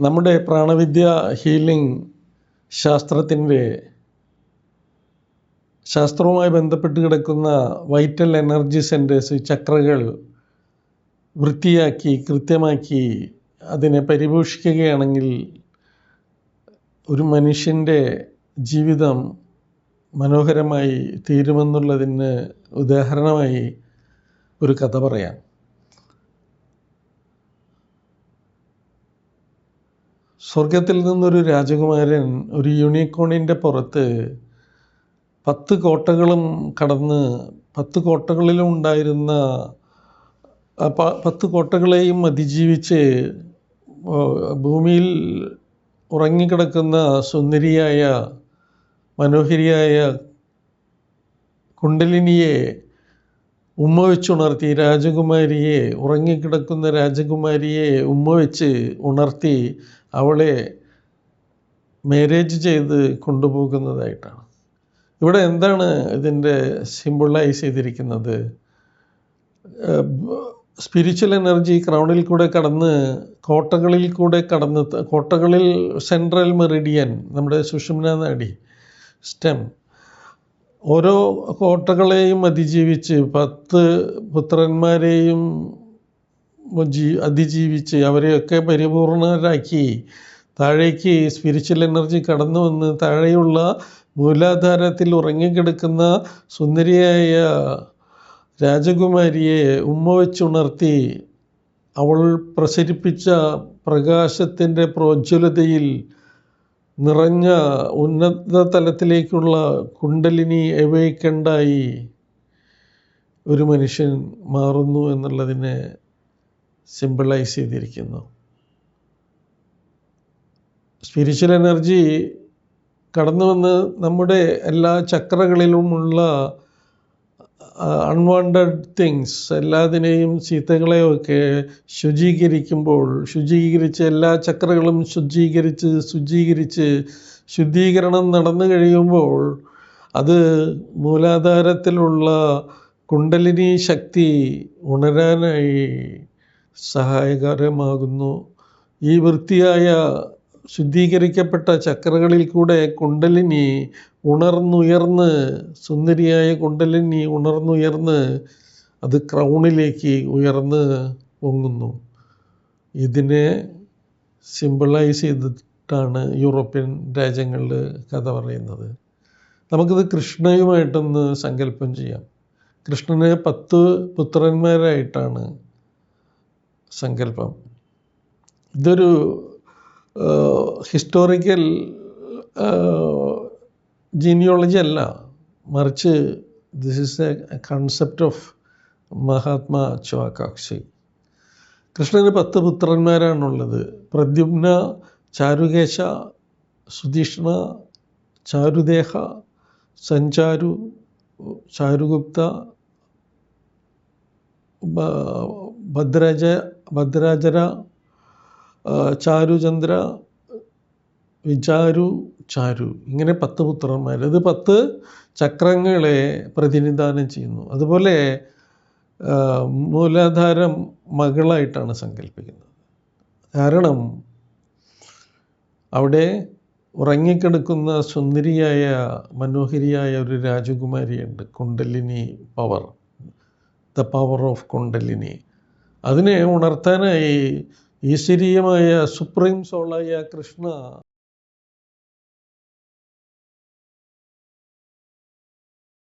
നമ്മുടെ പ്രാണവിദ്യ ഹീലിംഗ് ശാസ്ത്രത്തിന്റെ ശാസ്ത്രവുമായി ബന്ധപ്പെട്ട് കിടക്കുന്ന വൈറ്റൽ എനർജി സെന്റേഴ്സ് ചക്രകൾ വൃത്തിയാക്കി കൃത്യമാക്കി അതിനെ പരിപോഷിക്കുകയാണെങ്കിൽ ഒരു മനുഷ്യന്റെ ജീവിതം മനോഹരമായി തീരുമെന്നുള്ളതിന് ഉദാഹരണമായി ഒരു കഥ പറയാം. സ്വർഗത്തിൽ നിന്നൊരു രാജകുമാരൻ ഒരു യൂണിക്കോണിന്റെ പുറത്ത് പത്ത് കോട്ടകളും കടന്ന് പത്ത് കോട്ടകളിലും ഉണ്ടായിരുന്ന പത്ത് കോട്ടകളെയും അതിജീവിച്ച് ഭൂമിയിൽ ഉറങ്ങിക്കിടക്കുന്ന സുന്ദരിയായ മനോഹരിയായ കുണ്ടലിനിയെ ഉമ്മ വെച്ചുണർത്തി രാജകുമാരിയെ ഉറങ്ങിക്കിടക്കുന്ന രാജകുമാരിയെ ഉമ്മ വെച്ച് ഉണർത്തി അവളെ മാരേജ് ചെയ്ത് കൊണ്ടുപോകുന്നതായിട്ടാണ്. ഇവിടെ എന്താണ് ഇതിന്റെ സിമ്പിളൈസ് ചെയ്തിരിക്കുന്നത്? സ്പിരിച്വൽ എനർജി ക്രൗണിൽ കൂടെ കടന്ന് കോട്ടകളിൽ കൂടെ കടന്ന് കോട്ടകളിൽ സെൻട്രൽ മെറിഡിയൻ നമ്മുടെ സുഷുമ്ന നാഡി സ്റ്റെം ഓരോ കോട്ടകളെയും അതിജീവിച്ച് പത്ത് പുത്രന്മാരെയും ജീ അതിജീവിച്ച് അവരെയൊക്കെ പരിപൂർണരാക്കി താഴേക്ക് സ്പിരിച്വൽ എനർജി കടന്നു വന്ന് താഴെയുള്ള മൂലാധാരത്തിൽ ഉറങ്ങിക്കിടക്കുന്ന സുന്ദരിയായ രാജകുമാരിയെ ഉമ്മ വെച്ചുണർത്തി അവൾ പ്രസരിപ്പിച്ച പ്രകാശത്തിന്റെ പ്രോജ്വലതയിൽ നിറഞ്ഞ ഉന്നത തലത്തിലേക്കുള്ള കുണ്ടലിനി എവയ്ക്കണ്ടായി ഒരു മനുഷ്യൻ മാറുന്നു എന്നുള്ളതിനെ സിമ്പിളൈസ് ചെയ്തിരിക്കുന്നു. സ്പിരിച്വൽ എനർജി കടന്നു വന്ന് നമ്മുടെ എല്ലാ ചക്രകളിലുമുള്ള അൺവാണ്ടഡ് തിങ്സ് എല്ലാത്തിനെയും ചീത്തകളെയൊക്കെ ശുചീകരിക്കുമ്പോൾ ശുചീകരിച്ച് എല്ലാ ചക്രകളും ശുചീകരിച്ച് ശുചീകരിച്ച് ശുദ്ധീകരണം നടന്നു കഴിയുമ്പോൾ അത് മൂലാധാരത്തിലുള്ള കുണ്ടലിനി ശക്തി ഉണരാനായി സഹായകരമാകുന്നു. ഈ വൃത്തിയായ ശുദ്ധീകരിക്കപ്പെട്ട ചക്രകളിൽ കൂടെ കുണ്ടലിനി ഉണർന്നുയർന്ന് സുന്ദരിയായ കുണ്ടലിനി ഉണർന്നുയർന്ന് അത് ക്രൗണിലേക്ക് ഉയർന്ന് പൊങ്ങുന്നു. ഇതിനെ സിമ്പിളൈസ് ചെയ്തിട്ടാണ് യൂറോപ്യൻ രാജ്യങ്ങളിൽ കഥ പറയുന്നത്. നമുക്കിത് കൃഷ്ണയുമായിട്ടൊന്ന് സങ്കല്പം ചെയ്യാം. കൃഷ്ണന് പത്ത് പുത്രന്മാരായിട്ടാണ് സങ്കല്പം. ഇതൊരു ഹിസ്റ്റോറിക്കൽ ജീനിയോളജി അല്ല. മറിച്ച് this is a concept of Mahatma ചുവാകാക്ഷി. കൃഷ്ണന് പത്ത് പുത്രന്മാരാണുള്ളത്. പ്രദ്യുമ്ന ചാരുകേശ സുധീഷ്ണ ചാരുദേഹ സഞ്ചാരു ചാരുഗുപ്ത ഭദ്രജ ഭദ്രാജര ആ, ചാരുചന്ദ്ര വിചാരു ചാരു ഇങ്ങനെ പത്ത് പുത്രന്മാർ ഇത് പത്ത് ചക്രങ്ങളെ പ്രതിനിധാനം ചെയ്യുന്നു. അതുപോലെ മൂലാധാരം മകളായിട്ടാണ് സങ്കല്പിക്കുന്നത് കാരണം അവിടെ ഉറങ്ങിക്കിടക്കുന്ന സുന്ദരിയായ മനോഹരിയായ ഒരു രാജകുമാരിയുണ്ട് kundalini power the power of kundalini. അതിനെ ഉണർത്താനായി ഈശ്വരീയമായ സുപ്രീം സോളായ കൃഷ്ണ